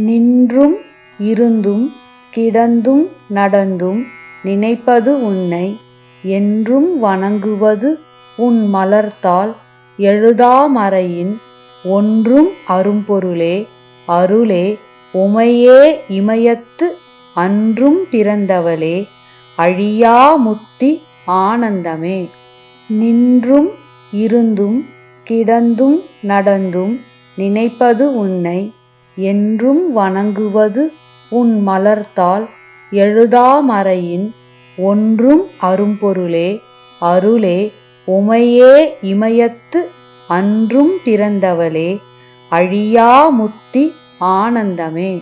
நின்றும் இருந்தும் கிடந்தும் நடந்தும் நினைப்பது உன்னை. என்றும் வணங்குவது உன் மலர்த்தாள் எழுதா மறையின் ஒன்றும் அரும்பொருளே. அருளே உமையே இமயத்து அன்றும் பிறந்தவளே. அழியா முத்தி ஆனந்தமே. நின்றும் இருந்தும் கிடந்தும் நடந்தும் நினைப்பது உன்னை. என்றும் வணங்குவது உன் மலர்த்தாள் எழுதா மறையின் ஒன்றும் அரும்பொருளே அருளே உமையே இமயத்து அன்றும் பிறந்தவளே அழியா முத்தி ஆனந்தமே.